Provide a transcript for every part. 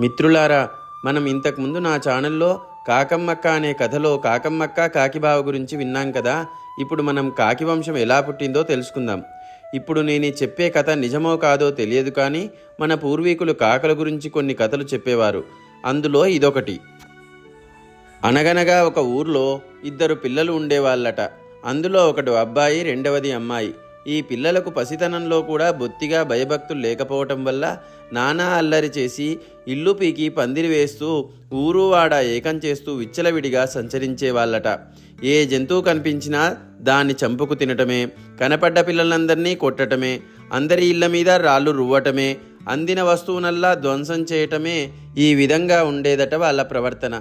మిత్రులారా మనం ఇంతకుముందు నా ఛానల్లో కాకమ్మక్క అనే కథలో కాకమ్మక్క కాకిబావ గురించి విన్నాం కదా? ఇప్పుడు మనం కాకి వంశం ఎలా పుట్టిందో తెలుసుకుందాం. ఇప్పుడు నేను చెప్పే కథ నిజమో కాదో తెలియదు కానీ మన పూర్వీకులు కాకల గురించి కొన్ని కథలు చెప్పేవారు. అందులో ఇదొకటి. అనగనగా ఒక ఊర్లో ఇద్దరు పిల్లలు ఉండేవాళ్ళట. అందులో ఒకడు అబ్బాయి రెండవది అమ్మాయి. ఈ పిల్లలకు పసితనంలో కూడా బొత్తిగా భయభక్తులు లేకపోవటం వల్ల నానా అల్లరి చేసి ఇల్లు పీకి పందిరి వేస్తూ ఊరువాడ ఏకం చేస్తూ విచ్చలవిడిగా సంచరించేవాళ్ళట ఏ జంతువు కనిపించినా దాన్ని చంపుకు తినటమే కనపడ్డ పిల్లలందరినీ కొట్టటమే అందరి ఇళ్ళ మీద రాళ్ళు రువ్వటమే అందిన వస్తువునల్లా ధ్వంసం చేయటమే ఈ విధంగా ఉండేదట వాళ్ళ ప్రవర్తన.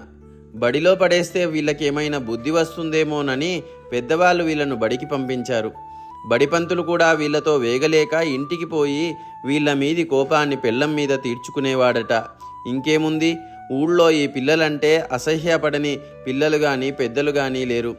బడిలో పడేస్తే వీళ్ళకి ఏమైనా బుద్ధి వస్తుందేమోనని పెద్దవాళ్ళు వీళ్ళను బడికి పంపించారు. బడిపంతులు కూడా వీళ్ళతో వేగలేక ఇంటికి పోయి వీళ్ళ మీది కోపాన్ని పెళ్ళం మీద తీర్చుకునేవాడట. ఇంకేముంది? ఊళ్ళో ఈ పిల్లలంటే అసహ్యపడని పిల్లలు కానీ పెద్దలు కానీ లేరు.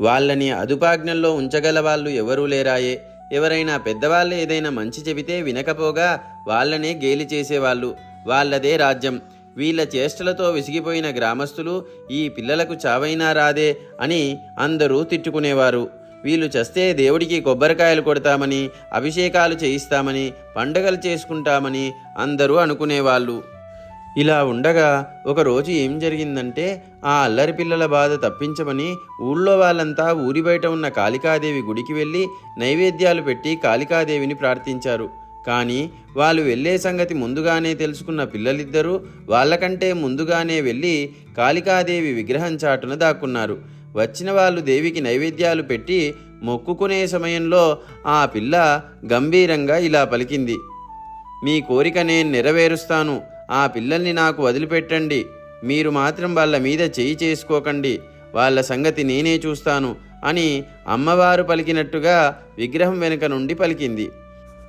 వాళ్ళని అదుపాజ్ఞల్లో ఉంచగల వాళ్ళు ఎవరూ లేరాయే. ఎవరైనా పెద్దవాళ్ళు ఏదైనా మంచి చెబితే వినకపోగా వాళ్ళనే గేలి చేసేవాళ్ళు. వాళ్ళదే రాజ్యం. వీళ్ళ చేష్టలతో విసిగిపోయిన గ్రామస్తులు ఈ పిల్లలకు చావైనా రాదే అని అందరూ తిట్టుకునేవారు. వీళ్ళు చస్తే దేవుడికి కొబ్బరికాయలు కొడతామని అభిషేకాలు చేయిస్తామని పండగలు చేసుకుంటామని అందరూ అనుకునేవాళ్ళు. ఇలా ఉండగా ఒకరోజు ఏం జరిగిందంటే ఆ అల్లరి పిల్లల బాధ తప్పించమని ఊళ్ళో వాళ్ళంతా ఊరి బయట ఉన్న కాళికాదేవి గుడికి వెళ్ళి నైవేద్యాలు పెట్టి కాళికాదేవిని ప్రార్థించారు. కానీ వాళ్ళు వెళ్ళే సంగతి ముందుగానే తెలుసుకున్న పిల్లలిద్దరూ వాళ్ళకంటే ముందుగానే వెళ్ళి కాళికాదేవి విగ్రహం చాటున దాక్కున్నారు. వచ్చిన వాళ్ళు దేవికి నైవేద్యాలు పెట్టి మొక్కుకునే సమయంలో ఆ పిల్ల గంభీరంగా ఇలా పలికింది. మీ కోరిక నేను నెరవేరుస్తాను. ఆ పిల్లల్ని నాకు వదిలిపెట్టండి. మీరు మాత్రం వాళ్ళ మీద చేయి చేసుకోకండి. వాళ్ళ సంగతి నేనే చూస్తాను అని అమ్మవారు పలికినట్టుగా విగ్రహం వెనుక నుండి పలికింది.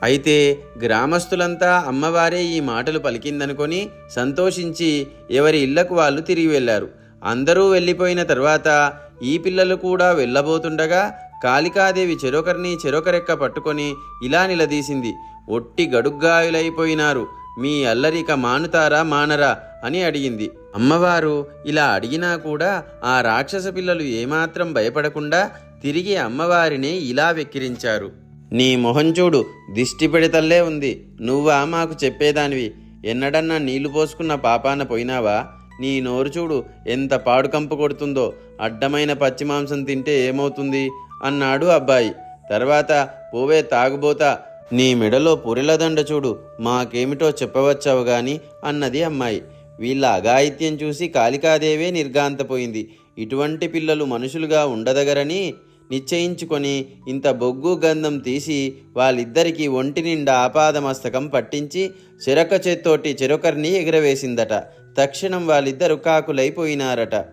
అయితే గ్రామస్తులంతా అమ్మవారే ఈ మాటలు పలికిందనుకొని సంతోషించి ఎవరి ఇళ్ళకు వాళ్ళు తిరిగి వెళ్ళారు. అందరూ వెళ్ళిపోయిన తర్వాత ఈ పిల్లలు కూడా వెళ్ళబోతుండగా కాళికాదేవి చెరొకరిని చెరొకరెక్క పట్టుకొని ఇలా నిలదీసింది. ఒట్టి గడుగ్గాయులైపోయినారు. మీ అల్లరిక మానుతారా మానరా? అని అడిగింది. అమ్మవారు ఇలా అడిగినా కూడా ఆ రాక్షస పిల్లలు ఏమాత్రం భయపడకుండా తిరిగి అమ్మవారిని ఇలా వెక్కిరించారు. నీ మొహం చూడు దిష్టి పెడితల్లే ఉంది. నువ్వా మాకు చెప్పేదానివి. ఎన్నడన్నా నీళ్ళు పోసుకున్న పాపాన పోయినావా? నీ నోరు చూడు ఎంత పాడుకంపు కొడుతుందో అడ్డమైన పచ్చి మాంసం తింటే ఏమవుతుంది? అన్నాడు అబ్బాయి. తర్వాత పోవే తాగుబోతా నీ మెడలో పురిలదండ చూడు మాకేమిటో చెప్పవచ్చావు గాని అన్నది అమ్మాయి. వీళ్ళ అఘాయిత్యం చూసి కాళికాదేవే నిర్గాంతపోయింది ఇటువంటి పిల్లలు మనుషులుగా ఉండదగరని నిశ్చయించుకొని ఇంత బొగ్గు గంధం తీసి వాళ్ళిద్దరికీ ఒంటి నిండా ఆపాదమస్తకం పట్టించి చెరొక చేత్తోటి చెరొకరిని ఎగురవేసిందట. తక్షణం వాళ్ళిద్దరు కాకులైపోయినారట.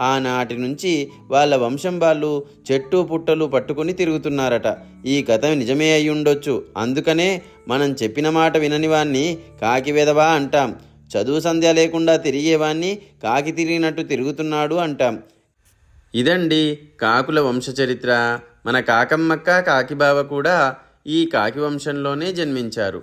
ఆనాటి నుంచి వాళ్ళ వంశం వాళ్ళు చెట్టు పుట్టలు పట్టుకుని తిరుగుతున్నారట. ఈ కథ నిజమే అయి ఉండొచ్చు అందుకనే మనం చెప్పిన మాట వినని వాణ్ణి కాకి వెదవా అంటాం. చదువు సంధ్య లేకుండా తిరిగేవాణ్ణి కాకి తిరిగినట్టు తిరుగుతున్నాడు అంటాం. ఇదండి కాకుల వంశచరిత్ర మన కాకమ్మక్క కాకిబావ కూడా ఈ కాకి వంశంలోనే జన్మించారు.